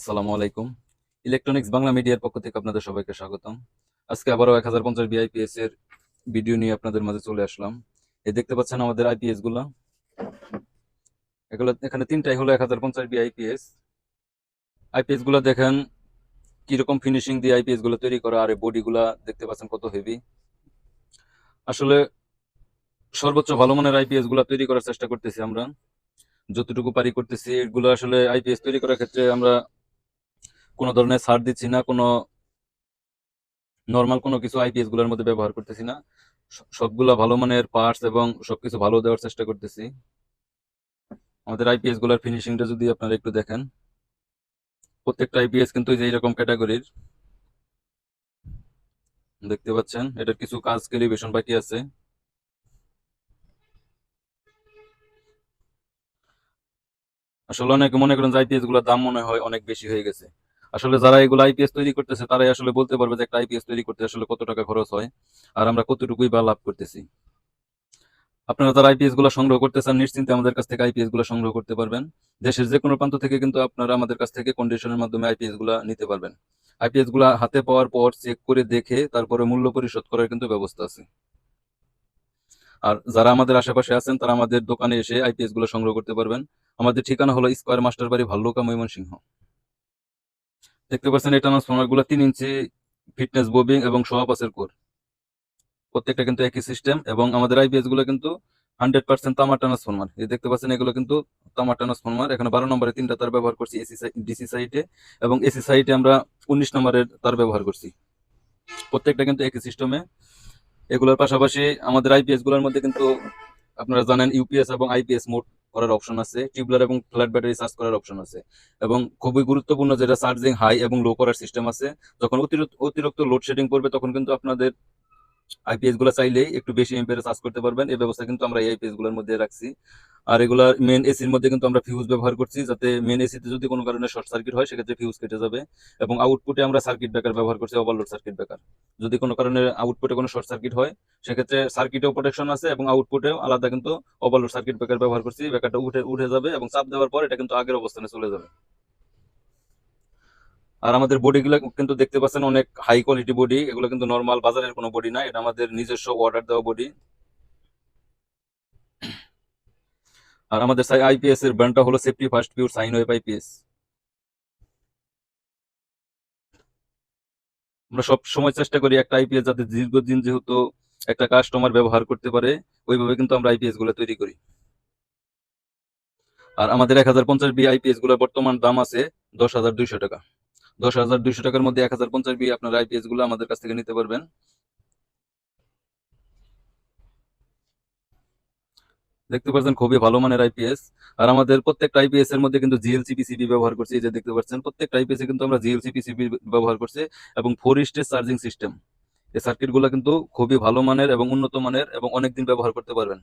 আসসালামু আলাইকুম। ইলেকট্রনিক্স বাংলা মিডিয়ার পক্ষ থেকে আপনাদের সবাইকে স্বাগতম। আজকে আবারও এক হাজার পঞ্চাশ বিআইপিএস এর ভিডিও নিয়ে আপনাদের মাঝে চলে আসলাম। এই দেখতে পাচ্ছেন আমাদের আইপিএসগুলা। এগুলো এখানে তিনটাই হলো এক হাজার পঞ্চাশ বিআইপিএস আইপিএসগুলা দেখেন কীরকম ফিনিশিং দিয়ে আইপিএসগুলো তৈরি করা, আর এই বডি গুলা দেখতে পাচ্ছেন কত হেভি আসলে সর্বোচ্চ ভালো মানের আইপিএসগুলা তৈরি করার চেষ্টা করতেছি আমরা। যতটুকু পারি করতেছি। এগুলো আসলে আইপিএস তৈরি করার ক্ষেত্রে আমরা কোনো ধরনের ছাড় দিচ্ছি না, কোনো নর্মাল কোনো কিছু আইপিএসগুলোর মধ্যে ব্যবহার করতেছি না। সবগুলা ভালো মানের পার্টস এবং সবকিছু ভালো দেওয়ার চেষ্টা করতেছি। আমাদের আইপিএসগুলার ফিনিশিংটা যদি আপনারা একটু দেখেন। প্রত্যেকটা আইপিএস কিন্তু এইরকম ক্যাটাগরির দেখতে পাচ্ছেন, এটার কিছু কাজ ক্যালিব্রেশন বাকি আছে। আসলে অনেকে মনে করেন যে আইপিএসগুলোর দাম মনে হয় অনেক বেশি হয়ে গেছে। আসলে যারা এগুলো আইপিএস তৈরি করতেছে, তারাই আসলে বলতে পারবে যে একটা আইপিএস তৈরি করতে আসলে কত টাকা খরচ হয়, আর আমরা কতটুকুই বা লাভ করতেছি। আপনারা যারা আইপিএসগুলো সংগ্রহ করতে চান নিশ্চিন্তে আমাদের কাছ থেকে আইপিএসগুলো সংগ্রহ করতে পারবেন। দেশের যে কোনো প্রান্ত থেকে কিন্তু আপনারা আমাদের কাছ থেকে কন্ডিশনের মাধ্যমে আইপিএসগুলো নিতে পারবেন। আইপিএসগুলো হাতে পাওয়ার পর চেক করে দেখে তারপরে মূল্য পরিশোধ করার কিন্তু ব্যবস্থা আছে। আর যারা আমাদের আশেপাশে আছেন, তারা আমাদের দোকানে এসে আইপিএসগুলো সংগ্রহ করতে পারবেন। আমাদের ঠিকানা হলো স্কোয়ার মাস্টার বাড়ি ভাল্লুকা ময়মনসিংহ। দেখতে পাচ্ছেন এই ট্রান্সফর্মারগুলো তিন ইঞ্চি ফিটনেস ববিং এবং সোয়াপাসের কোর। প্রত্যেকটা কিন্তু একই সিস্টেম এবং আমাদের আইপিএসগুলো কিন্তু হান্ড্রেড পার্সেন্ট তামার ট্রান্সফর্মার এই দেখতে পাচ্ছেন এগুলো কিন্তু তামার ট্রান্সফর্মার এখানে বারো নম্বরে তিনটা তার ব্যবহার করছি এসি ডিসি সাইটে এবং এসি সাইটে আমরা উনিশ নম্বরের তার ব্যবহার করছি। প্রত্যেকটা কিন্তু একই সিস্টেমে এগুলোর পাশাপাশি আমাদের আইপিএসগুলোর মধ্যে কিন্তু আপনারা জানেন ইউপিএস এবং আইপিএস মোড করার অপশন আছে টিউবলার এবং ফ্ল্যাট ব্যাটারি চার্জ করার অপশন আছে। এবং খুবই গুরুত্বপূর্ণ যেটা চার্জিং হাই এবং লো করার সিস্টেম আছে, যখন অতিরিক্ত অতিরিক্ত লোডশেডিং পড়বে, তখন কিন্তু আপনাদের আইপিএসগুলো চাইলেই একটু বেশি এম্পিয়ারে চার্জ করতে পারবেন। এই ব্যবস্থা কিন্তু আমরা এই আইপিএসগুলোর মধ্যে রাখছি। আর এগুলার মেন এসির মধ্যে কিন্তু আমরা ফিউজ ব্যবহার করছি, যাতে মেন এসিতে যদি কোনো কারণে শর্ট সার্কিট হয়, সেক্ষেত্রে ফিউজ কেটে যাবে এবং আউটপুটে আমরা সার্কিট ব্রেকার ব্যবহার করছি ওভারলোড সার্কিট ব্রেকার যদি কোনো কারণে আউটপুটে কোনো শর্ট সার্কিট হয়, সেক্ষেত্রে সার্কিটেও প্রোটেকশন আছে এবং আউটপুটেও আলাদা কিন্তু ওভারলোড সার্কিট ব্রেকার ব্যবহার করছি ব্রেকারটা উঠে উঠে যাবে এবং চাপ দেওয়ার পর এটা কিন্তু আগের অবস্থানে চলে যাবে। আর আমাদের বডিগুলো কিন্তু দেখতে পাচ্ছেন অনেক হাই কোয়ালিটি বডি এগুলো কিন্তু নর্মাল বাজারের কোনো বডি না, এটা আমাদের নিজস্ব অর্ডার দেওয়া বডি আর আমাদের আইপিএস এর ব্র্যান্ডটা হলো safety first pure sine wave IPS আমরা সব সময় চেষ্টা করি একটা আইপিএস যাতে দীর্ঘদিন যেহেতু একটা কাস্টমার ব্যবহার করতে পারে, ওইভাবে কিন্তু আমরা আইপিএসগুলো তৈরি করি। আর আমাদের এক হাজার পঞ্চাশ বি আইপিএসগুলোর বর্তমান দাম আছে দশ হাজার দুইশো টাকা। দশ হাজার দুইশো টাকার মধ্যে এক হাজার পঞ্চাশ বি আপনার আইপিএসগুলো আমাদের কাছ থেকে নিতে পারবেন। দেখতে পাচ্ছেন খুবই ভালো মানের আইপিএস আর আমাদের প্রত্যেকটা আইপিএস এর মধ্যে কিন্তু জিএলসি পিসিবি ব্যবহার করছি যে দেখতে পাচ্ছেন, প্রত্যেকটা আইপিএস এ কিন্তু আমরা জিএলসি পিসিবি ব্যবহার করছি এবং ফোর স্টেজ চার্জিং সিস্টেম এই সার্কিটগুলো কিন্তু খুবই ভালো মানের এবং উন্নত মানের এবং অনেকদিন ব্যবহার করতে পারবেন।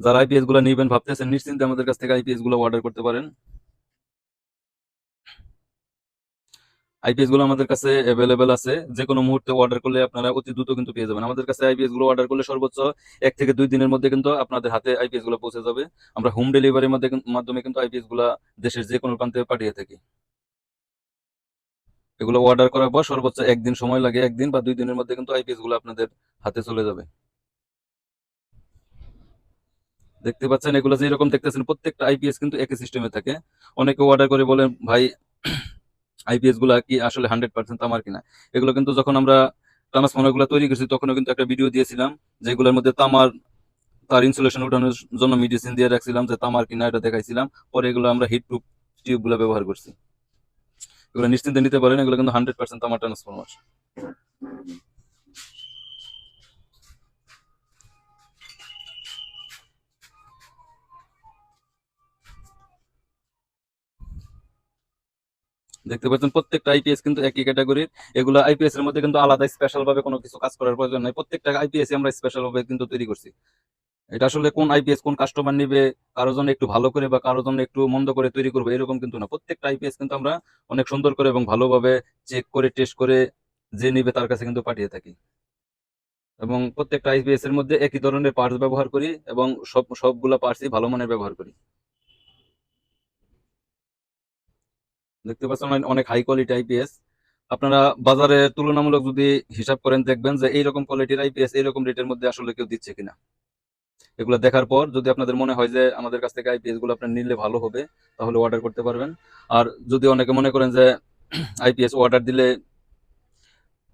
যারা আইপিএসগুলো নিবেন, ভাবতেছেন, নিশ্চিন্তে আমাদের কাছ থেকে আইপিএসগুলো অর্ডার করতে পারেন। আইপিএসগুলো আমাদের কাছে অ্যাভেলেবেল আছে। যে কোনো মুহূর্তে অর্ডার করলে আপনারা অতি দ্রুত কিন্তু পেয়ে যাবেন। আমাদের কাছে আইপিএসগুলো অর্ডার করলে সর্বোচ্চ এক থেকে দুই দিনের মধ্যে কিন্তু আপনাদের হাতে আইপিএসগুলো পৌঁছে যাবে। আমরা হোম ডেলিভারির মধ্যে মাধ্যমে কিন্তু আইপিএসগুলা দেশের যে কোনো প্রান্তে পাঠিয়ে থাকি। এগুলো অর্ডার করার পর সর্বোচ্চ একদিন সময় লাগে। একদিন বা দুই দিনের মধ্যে কিন্তু আইপিএসগুলো আপনাদের হাতে চলে যাবে। দেখতে পাচ্ছেন, এগুলো যেরকম দেখতেছেন, প্রত্যেকটা আইপিএস কিন্তু একই সিস্টেমে থাকে। অনেকে অর্ডার করে বলেন, ভাই আইপিএসগুলা কি আসলে হান্ড্রেড পার্সেন্ট তামার কিনা? এগুলো কিন্তু যখন আমরা ট্রান্সফর্মারগুলো তৈরি করছি, তখনও কিন্তু একটা ভিডিও দিয়েছিলাম, যেগুলোর মধ্যে তামার, তার ইনসুলেশন উঠানোর জন্য মেডিসিন দিয়ে রাখছিলাম, যে তামার কিনা এটা দেখাইছিলাম। পরে এগুলো আমরা হিট প্রুফ টিউবগুলা ব্যবহার করছি। এগুলো নিশ্চিন্তে নিতে পারেন, এগুলো কিন্তু হান্ড্রেড পার্সেন্ট তামার ট্রান্সফর্মার দেখতে পাচ্ছেন, প্রত্যেকটা আইপিএস কিন্তু একই ক্যাটাগরির এগুলো আইপিএস এর মধ্যে কিন্তু আলাদা স্পেশাল ভাবে কোনো কিছু কাজ করার প্রয়োজন নাই। প্রত্যেকটা আইপিএস আমরা স্পেশাল ভাবে কিন্তু তৈরি করছি। এটা আসলে কোন আইপিএস কোন কাস্টমার নিবে, কারোর জন্য একটু ভালো করে বা কারোর জন্য একটু মন্দ করে তৈরি করব, এরকম কিন্তু না। প্রত্যেকটা আইপিএস কিন্তু আমরা অনেক সুন্দর করে এবং ভালোভাবে চেক করে টেস্ট করে যে নিবে তার কাছে কিন্তু পাঠিয়ে থাকি। এবং প্রত্যেকটা আইপিএস এর মধ্যে একই ধরনের পার্টস ব্যবহার করি এবং সব, সবগুলা পার্টসই ভালো মানের ব্যবহার করি। দেখতে পাচ্ছেন অনেক- হাই কোয়ালিটি আইপিএস আপনারা বাজারে তুলনামূলক যদি হিসাব করেন, দেখবেন যে এইরকম কোয়ালিটির আইপিএস এইরকম রেটের মধ্যে আসলে কেউ দিচ্ছে কিনা। এগুলো দেখার পর যদি আপনাদের মনে হয় যে আমাদের কাছ থেকে আইপিএসগুলো আপনার নিলে ভালো হবে, তাহলে অর্ডার করতে পারবেন। আর যদি অনেকে মনে করেন যে আইপিএস অর্ডার দিলে,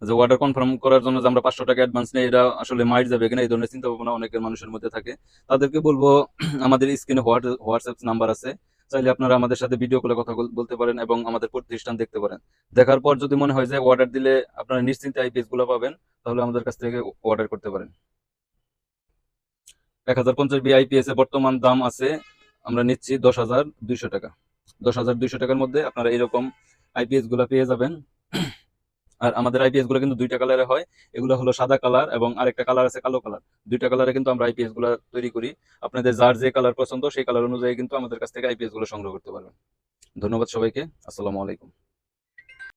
যে অর্ডার কনফার্ম করার জন্য যে আমরা পাঁচশো টাকা অ্যাডভান্স নেই এটা আসলে মাইট যাবে কিনা, এই ধরনের চিন্তা ভাবনা অনেকের মানুষের মধ্যে থাকে। তাদেরকে বলব, আমাদের স্ক্রিনে হোয়াটসঅ্যাপ নাম্বার আছে। চাইলে আপনারা আমাদের সাথে ভিডিও কলে কথা বলতে পারেন এবং আমাদের প্রতিষ্ঠান দেখতে পারেন। দেখার পর যদি মনে হয় যে অর্ডার দিলে আপনারা নিশ্চিন্তে আইপিএসগুলো পাবেন, তাহলে আমাদের কাছ থেকে অর্ডার করতে পারেন। এক হাজার পঞ্চাশ বিআইপিএস এর বর্তমান দাম আছে, আমরা নিচ্ছি দশ হাজার দুইশো টাকা। দশ হাজার দুইশো টাকার মধ্যে আপনারা এরকম আইপিএসগুলা পেয়ে যাবেন। আর আমাদের আইপিএসগুলো কিন্তু দুইটা কালারে হয়। এগুলো হলো সাদা কালার এবং আরেকটা কালার আছে কালো কালার দুইটা কালারে কিন্তু আমরা আইপিএসগুলো তৈরি করি। আপনাদের যার যে কালার পছন্দ, সেই কালার অনুযায়ী কিন্তু আমাদের কাছ থেকে আইপিএসগুলো সংগ্রহ করতে পারবেন। ধন্যবাদ সবাইকে। আসসালামু আলাইকুম।